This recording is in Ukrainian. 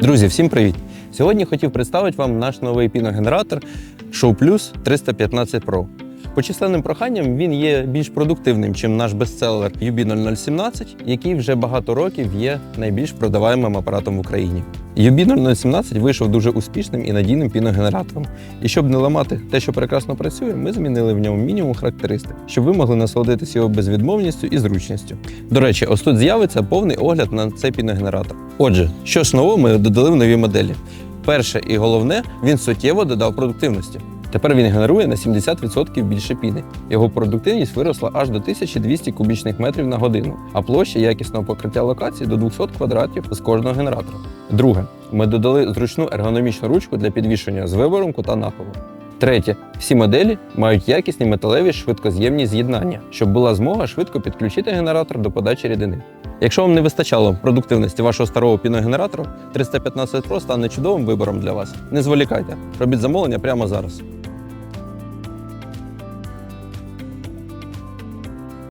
Друзі, всім привіт! Сьогодні хотів представити вам наш новий піногенератор Show Plus 315 Pro. По численним проханням він є більш продуктивним, ніж наш бестселер UB0017, який вже багато років є найбільш продаваємим апаратом в Україні. UB0017 вийшов дуже успішним і надійним піногенератором. І щоб не ламати те, що прекрасно працює, ми змінили в ньому мінімум характеристик, щоб ви могли насолодитися його безвідмовністю і зручністю. До речі, ось тут з'явиться повний огляд на цей піногенератор. Отже, що ж нового ми додали в нові моделі. Перше і головне, він суттєво додав продуктивності. Тепер він генерує на 70% більше піни. Його продуктивність виросла аж до 1200 кубічних метрів на годину, а площа якісного покриття локацій до 200 квадратів з кожного генератора. Друге, ми додали зручну ергономічну ручку для підвішення з вибором кута нахилу. Третє, всі моделі мають якісні металеві швидкоз'ємні з'єднання, щоб була змога швидко підключити генератор до подачі рідини. Якщо вам не вистачало продуктивності вашого старого піногенератора, 315 Pro стане чудовим вибором для вас. Не зволікайте, робіть замовлення прямо зараз.